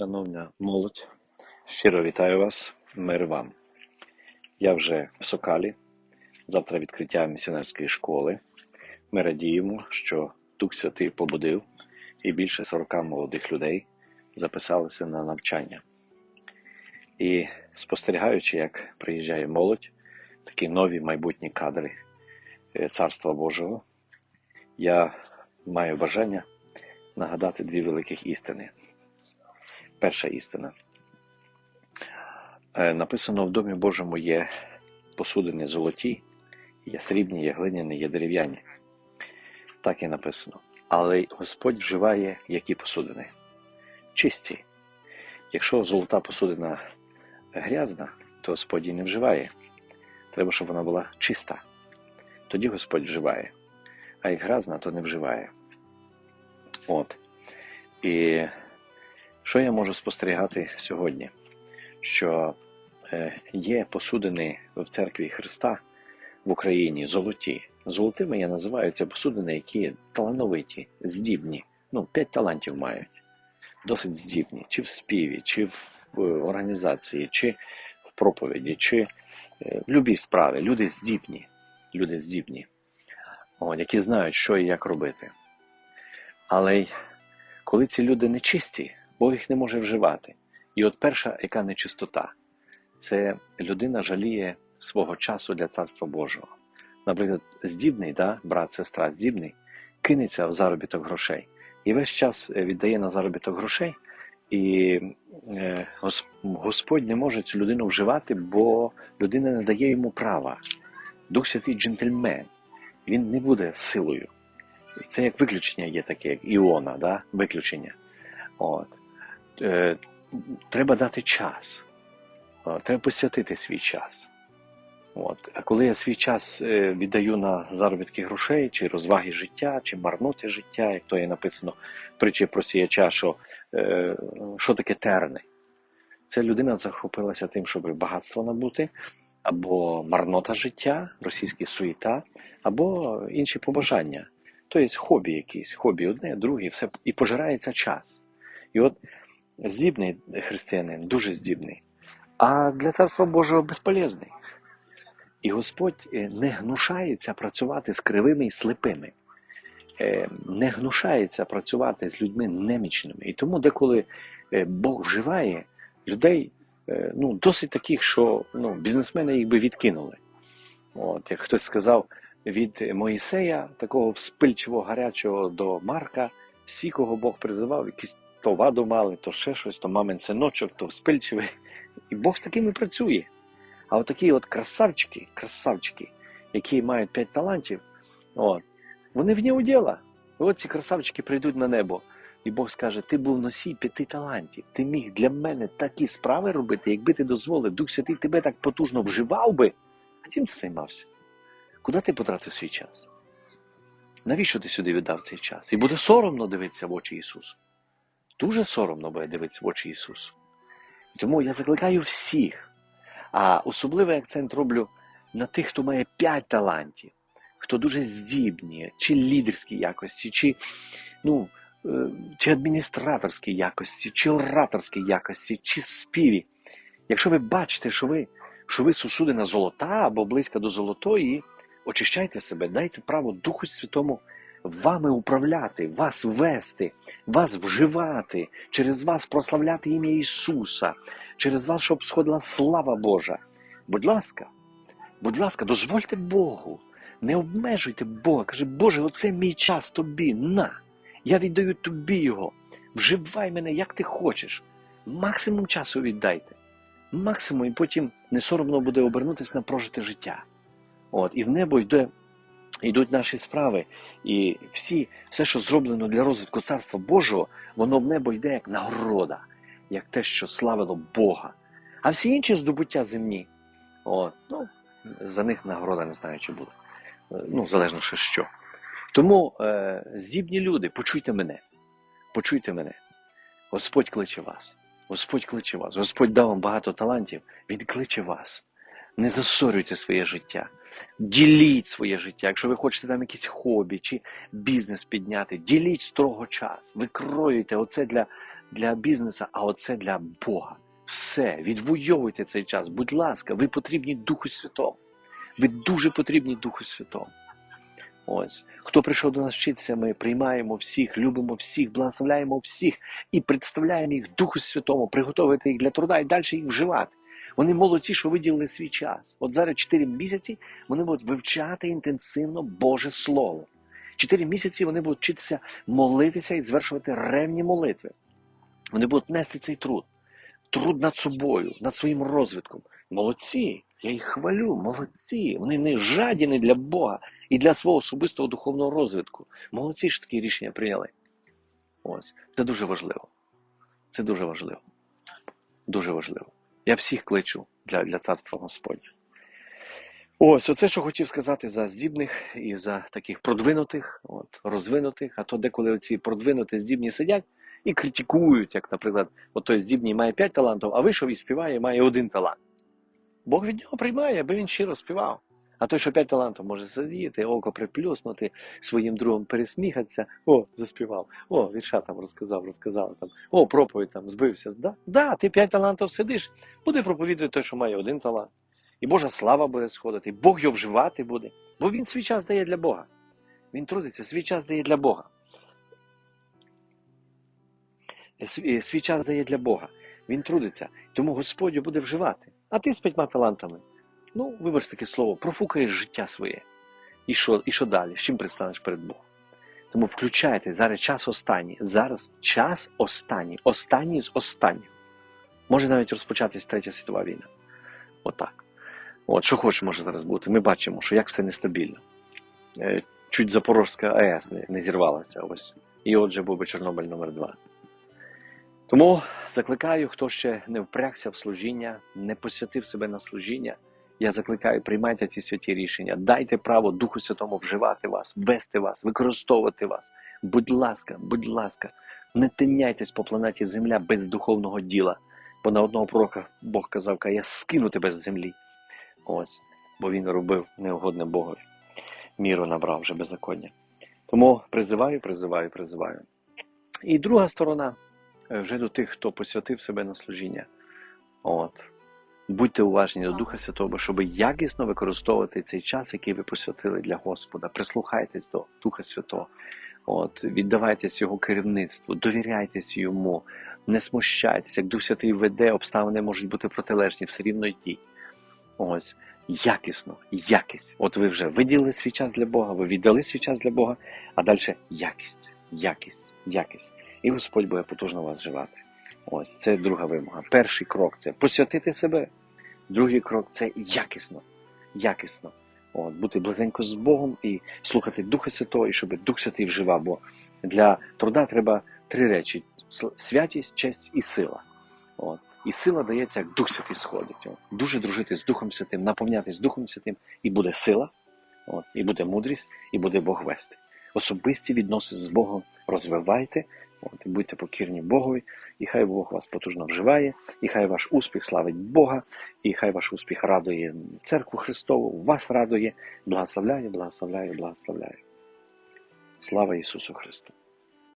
Шановна молодь, щиро вітаю вас, мир вам. Я вже в Сокалі, завтра відкриття місіонерської школи. Ми радіємо, що Дух Святий побудив і більше 40 молодих людей записалися на навчання. І спостерігаючи, як приїжджає молодь, такі нові майбутні кадри е, Царства Божого, я маю бажання нагадати дві великих істини. Перша істина. Е, Написано в Домі Божому є посудини золоті, є срібні, є глиняні, є дерев'яні. Так і написано. Але Господь вживає які посудини? Чисті. Якщо золота посудина грязна, то Господь її не вживає. Треба, щоб вона була чиста. Тоді Господь вживає. А як грязна, то не вживає. От. І що я можу спостерігати сьогодні? Що е, є посудини в церкві Христа в Україні золоті. Золотими я називаю це посудини, які талановиті, здібні. Ну, п'ять талантів мають. Досить здібні, чи в співі, чи в е, організації, чи в проповіді, чи е, в любій справі. Люди здібні, люди здібні, от, які знають, що і як робити. Але коли ці люди нечисті, Бог їх не може вживати. І от перша, яка нечистота, це людина жаліє свого часу для царства Божого. Наприклад, здібний, да, брат, сестра, здібний, кинеться в заробіток грошей. І весь час віддає на заробіток грошей, і е, Господь не може цю людину вживати, бо людина не дає йому права. Дух Святий джентльмен, він не буде силою. Це як виключення є таке, як Іона, да? виключення. От. Е, треба дати час. Е, треба посвятити свій час. От. А коли я свій час е, віддаю на заробітки грошей, чи розваги життя, чи марноти життя, як то є написано в притчі про сіяча, що, що таке терни? Це людина захопилася тим, щоб багатство набути, або марнота життя, російські суєта, або інші побажання. Тобто хобі якісь, хобі одне, друге, все, і пожирається час. І от здібний християнин, дуже здібний, а для царства Божого безполезний. І Господь е, не гнушається працювати з кривими і слепими, Е, не гнушається працювати з людьми немічними. І тому деколи е, Бог вживає людей ну, досить таких, що ну, бізнесмени їх би відкинули. От, як хтось сказав, від Моїсея, такого вспильчивого, гарячого до Марка, всі, кого Бог призивав, якісь то ваду мали, то ще щось, то мамин синочок, то вспильчивий. І Бог з такими працює. А от такі от красавчики, красавчики, які мають п'ять талантів, от, вони в нього діла. І от ці красавчики прийдуть на небо. І Бог скаже: ти був носій п'яти талантів, ти міг для мене такі справи робити, якби ти дозволив, Дух Святий тебе так потужно вживав би. А чим ти займався? Куди ти потратив свій час? Навіщо ти сюди віддав цей час? І буде соромно дивитися в очі Ісусу. Дуже соромно буде дивитися в очі Ісусу. Тому я закликаю всіх, а особливий акцент роблю на тих, хто має п'ять талантів, хто дуже здібні, чи лідерські якості, чи, ну, е, чи адміністраторські якості, чи ораторські якості, чи в співі. Якщо ви бачите, що ви, що ви сусудина золота або близька до золотої, очищайте себе, дайте право Духу Святому вами управляти, вас вести, вас вживати, через вас прославляти ім'я Ісуса, через вас, щоб сходила слава Божа. Будь ласка, будь ласка, дозвольте Богу, не обмежуйте Бога. Каже, Боже, оце мій час тобі, на. Я віддаю тобі його. Вживай мене, як ти хочеш. Максимум часу віддайте. Максимум, і потім не соромно буде обернутися на прожите життя. От, і в небо йде, йдуть наші справи, і всі, все, що зроблено для розвитку Царства Божого, воно в небо йде як нагорода, як те, що славило Бога. А всі інші здобуття земні, от, ну, за них нагорода не знаю, чи буде. Ну, залежно ще що. Тому е, здібні люди, почуйте мене. Почуйте мене. Господь кличе вас. Господь кличе вас. Господь дав вам багато талантів. Він кличе вас. Не засорюйте своє життя. Діліть своє життя. Якщо ви хочете там якісь хобі чи бізнес підняти, діліть строго час. Викроюйте оце для, для бізнесу, а оце для Бога. Все, відвоюйте цей час. Будь ласка, ви потрібні Духу Святому. Ви дуже потрібні Духу Святому. Ось. Хто прийшов до нас вчитися, ми приймаємо всіх, любимо всіх, благословляємо всіх і представляємо їх Духу Святому, приготовити їх для труда і далі їх вживати. Вони молодці, що виділили свій час. От зараз 4 місяці вони будуть вивчати інтенсивно Боже Слово. Чотири місяці вони будуть вчитися молитися і звершувати ревні молитви. Вони будуть нести цей труд. Труд над собою, над своїм розвитком. Молодці. Я їх хвалю, молодці. Вони не жадіни для Бога і для свого особистого духовного розвитку. Молодці що такі рішення прийняли. Ось. Це дуже важливо. Це дуже важливо. Дуже важливо. Я всіх кличу для, для царства Господня. Ось, оце, що хотів сказати за здібних і за таких продвинутих, от, розвинутих, а то деколи ці продвинуті здібні сидять і критикують, як, наприклад, от той здібний має 5 талантів, а вийшов і співає, має один талант. Бог від нього приймає, аби він щиро співав. А той, що 5 талантів може сидіти, око приплюснути, своїм другом пересміхатися, о, заспівав, о, вірша там розказав, розказав, там, о, проповідь там збився. Да, да, ти 5 талантів сидиш, буде проповідувати той, що має один талант. І Божа слава буде сходити, і Бог його вживати буде. Бо він свій час дає для Бога. Він трудиться, свій час дає для Бога. Свій, свій час дає для Бога. Він трудиться. Тому Господь буде вживати. А ти з п'ятьма талантами. Ну, вибач таке слово, профукаєш життя своє. І що, і що далі? З чим пристанеш перед Богом? Тому включайте, зараз час останній. Зараз час останній. Останній з останніх. Може навіть розпочатись Третя світова війна. Отак. От, що хоче може зараз бути. Ми бачимо, що як все нестабільно. Е, Чуть Запорозька АЕС не, не зірвалася. Ось. І отже був би Чорнобиль номер 2 Тому закликаю, хто ще не впрягся в служіння, не посвятив себе на служіння. Я закликаю, приймайте ці святі рішення, дайте право Духу Святому вживати вас, вести вас, використовувати вас. Будь ласка, будь ласка, не тиняйтесь по планеті Земля без духовного діла. Бо на одного пророка Бог казав, я скину тебе з землі. Ось, бо він робив неугодне Богові. Міру набрав вже беззаконня. Тому призиваю, призиваю, призиваю. І друга сторона е, вже до тих, хто посвятив себе на служіння. От. Будьте уважні до Духа Святого, щоб якісно використовувати цей час, який ви посвятили для Господа. Прислухайтесь до Духа Святого, От, віддавайтесь його керівництву, довіряйтесь йому, не смущайтесь. Як Дух Святий веде, обставини можуть бути протилежні, все рівно йдіть. Ось, якісно, якість. От ви вже виділили свій час для Бога, ви віддали свій час для Бога, а далі якість, якість, якість. І Господь буде потужно вас живати. Ось це друга вимога. Перший крок це посвятити себе. Другий крок це якісно. Якісно. От, Бути близенько з Богом і слухати Духа Святого, і щоб Дух Святий вживав. Бо для труда треба три речі: святість, честь і сила. От. І сила дається, як Дух Святий сходить. От. Дуже дружити з Духом Святим, наповнятись Духом Святим, і буде сила, от, і буде мудрість, і буде Бог вести. Особисті відносини з Богом розвивайте, от, і будьте покірні Богові, і хай Бог вас потужно вживає, і хай ваш успіх славить Бога, і хай ваш успіх радує церкву Христову, вас радує, благословляє, благословляє, благословляє. Слава Ісусу Христу!